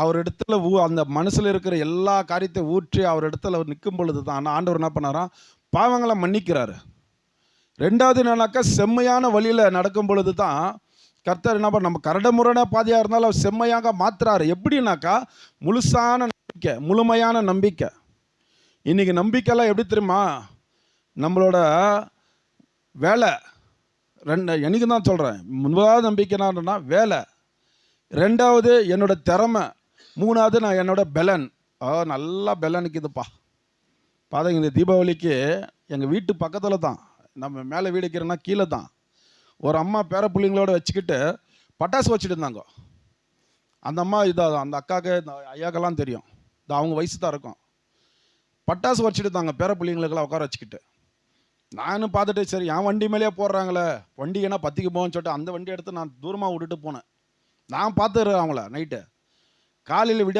அவர் இடத்துல ஊ அந்த மனசில் இருக்கிற எல்லா காரியத்தை ஊற்றி அவர் இடத்துல நிற்கும் பொழுது தான் ஆண்டவர் என்ன பண்ணாராம் பாவங்களை மன்னிக்கிறாரு. ரெண்டாவது என்னன்னாக்கா செம்மையான வழியில் நடக்கும் பொழுது தான் கர்த்தர் என்ன பண்ண நம்ம கரடமுரண பாதையாக இருந்தாலும் அவர் செம்மையாக மாற்றுறாரு எப்படின்னாக்கா முழுசான நம்பிக்கை முழுமையான நம்பிக்கை. இன்றைக்கி நம்பிக்கைலாம் எப்படி தெரியுமா? நம்மளோட வேலை ரெண்டு எனக்கு தான் சொல்கிறேன் முதலாவது நம்பிக்கைனா வேலை. ரெண்டாவது என்னோடய திறமை. மூணாவது நான் என்னோட பெலன். ஆ நல்லா பெலன் நிற்கிதுப்பா பாருங்க இந்த தீபாவளிக்கு எங்கள் வீட்டு பக்கத்தில் தான் நம்ம மேலே வீடு வைக்கிறோன்னா கீழே தான் ஒரு அம்மா பேர பிள்ளைங்களோட வச்சுக்கிட்டு பட்டாசு வச்சுட்டு இருந்தாங்க. அந்த அம்மா இதாக அந்த அக்காவுக்கு இந்த ஐயாக்கெல்லாம் தெரியும். இது அவங்க வயசு தான் இருக்கும். பட்டாசு வச்சுட்டு இருந்தாங்க பேர பிள்ளைங்களுக்கெல்லாம் உட்கார வச்சுக்கிட்டு. நானும் பார்த்துட்டு சரி என் வண்டி மேலேயே போடுறாங்களே வண்டி ஏன்னா பத்திக்கு போகணும்னு சொல்லிட்டு அந்த வண்டி எடுத்து நான் தூரமாக விட்டுட்டு போனேன். நான் பார்த்துறேன் அவங்கள நைட்டு காலையில் விட